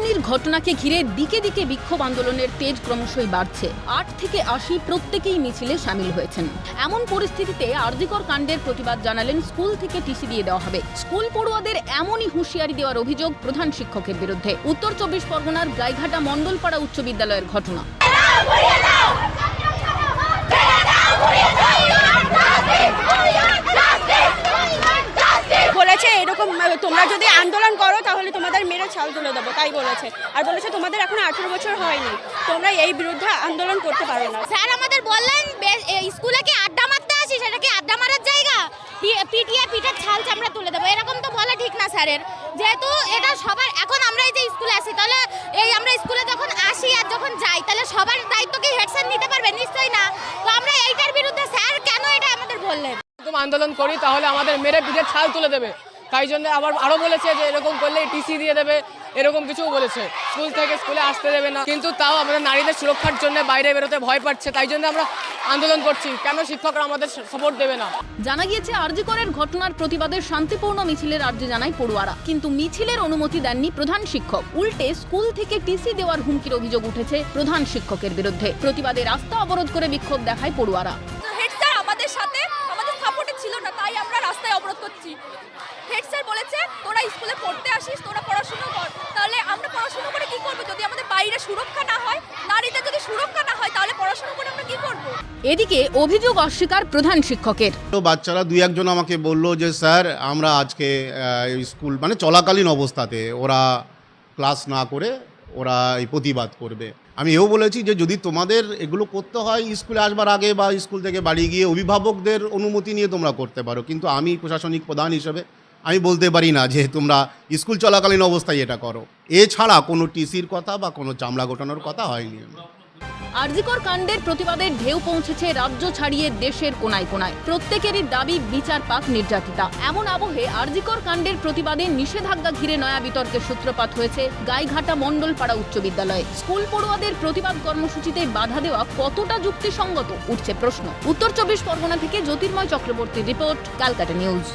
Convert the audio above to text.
ঘটনাকে ঘিরে দিকে দিকে বিক্ষোভ আন্দোলনের তেজ ক্রমশই বাড়ছে। আট থেকে আশি প্রত্যেকেই মিছিলে সামিল হয়েছেন। এমন পরিস্থিতিতে আরজিকর কাণ্ডের প্রতিবাদ জানালেন স্কুল থেকে টিসি দিয়ে দেওয়া হবে। স্কুল পড়ুয়াদের এমনই হুঁশিয়ারি দেওয়ার অভিযোগ প্রধান শিক্ষকের বিরুদ্ধে। উত্তর চব্বিশ পরগনার গাইঘাটা মণ্ডলপাড়া উচ্চ বিদ্যালয়ের ঘটনা। এরকম তোমরা যদি আন্দোলন করো তাহলে তোমাদের মেরে ছাল তুলে দেবো তাই বলেছে। আর বলেছে তোমাদের এখন আঠেরো বছর হয়নি তোমরা এই বিরুদ্ধে আন্দোলন করতে পারো না। স্যার আমাদের বললেন স্কুলে কি আড্ডা মারতে আসি? সেটা কি আড্ডা মারার জায়গা? পিটিয়ে পিঠের ছাল চামড়া তুলে দেবো এরকম তো বলা ঠিক না স্যারের। যেহেতু এটা সবার এখন আমরা এই যে স্কুলে আসি তাহলে এই আমরা স্কুলে যখন আসি আর যখন যাই তাহলে সবার দায়িত্ব কি হেড স্যার নিতে পারবে? নিশ্চয়ই না। তো আমরা এইটার বিরুদ্ধে স্যার কেন এটা আমাদের বললেন? আন্দোলন করি তাহলে আমাদের মেরে পিঠে ছাল তুলে দেবে। তাই জন্য আবার আরও বলেছে যে এরকম করলে টিসি দিয়ে দেবে, এরকম কিছু বলেছে। স্কুল থেকে স্কুলে আসতে দেবে না। কিন্তু তাও আমাদের নারীদের সুরক্ষার জন্য বাইরে বেরোতে ভয় পাচ্ছে। তাই জন্য আমরা আন্দোলন করছি। কেন শিক্ষকরা আমাদের সাপোর্ট দেবে না? জানা গিয়েছে আরজিকরের ঘটনার প্রতিবাদে শান্তিপূর্ণ মিছিলের আর্জি জানায় পড়ুয়ারা। কিন্তু মিছিলের অনুমতি দেননি প্রধান শিক্ষক। উল্টে স্কুল থেকে টিসি দেওয়ার হুমকির অভিযোগ উঠেছে প্রধান শিক্ষকের বিরুদ্ধে। প্রতিবাদে রাস্তা অবরোধ করে বিক্ষোভ দেখায় পড়ুয়ারা। আমাদের সাপোর্টে ছিল না তাই আমরা রাস্তায় অবরোধ করছি। হেড স্যার বলেছে তোরা স্কুলে পড়তে আসিস তোরা পড়াশুনো কর। তাহলে আমরা পড়াশুনো করে কি করব? যদি আমাদের বাইরে সুরক্ষা না হয় নারীদের যদি সুরক্ষা না হয় তাহলে পড়াশুনো করে আমরা কি করব? এদিকে অভিযোগ অস্বীকার প্রধান শিক্ষকের। তো বাচ্চারা দুই একজন আমাকে বলল যে স্যার আমরা আজকে স্কুল মানে চলাকালীন অবস্থাতে ওরা ক্লাস না করে ওরা এই প্রতিবাদ করবে। আমি এও বলেছি যে যদি তোমাদের এগুলো করতে হয়, স্কুলে আসবার আগে বা স্কুল থেকে বাড়ি গিয়ে অভিভাবকদের অনুমতি নিয়ে তোমরা করতে পারো। কিন্তু আমি প্রশাসনিক প্রধান হিসেবে আমি বলতে পারি না যে তোমরা স্কুল চলাকালীন অবস্থায় এটা করো। এছাড়া কোনো টিসির কথা বা কোনো চামড়া গোটানোর কথা হয়নি। আরজিকর কাণ্ডের প্রতিবাদের ঢেউ পৌঁছেছে রাজ্য ছাড়িয়ে দেশের কোনায় কোনায়। প্রত্যেকেরই দাবি, বিচার পাক নির্যাতিতা। এমন আবহে আরজিকর কাণ্ডের প্রতিবাদে নিষেধাজ্ঞা ঘিরে নয়া বিতর্কের সূত্রপাত হয়েছে গাইঘাটা মণ্ডলপাড়া উচ্চ বিদ্যালয়ে। স্কুল পড়ুয়াদের প্রতিবাদ কর্মসূচিতে বাধা দেওয়া কতটা যুক্তিসঙ্গত, উঠছে প্রশ্ন। উত্তর চব্বিশ পরগনা থেকে জ্যোতির্ময় চক্রবর্তীর রিপোর্ট, ক্যালকাটা নিউজ।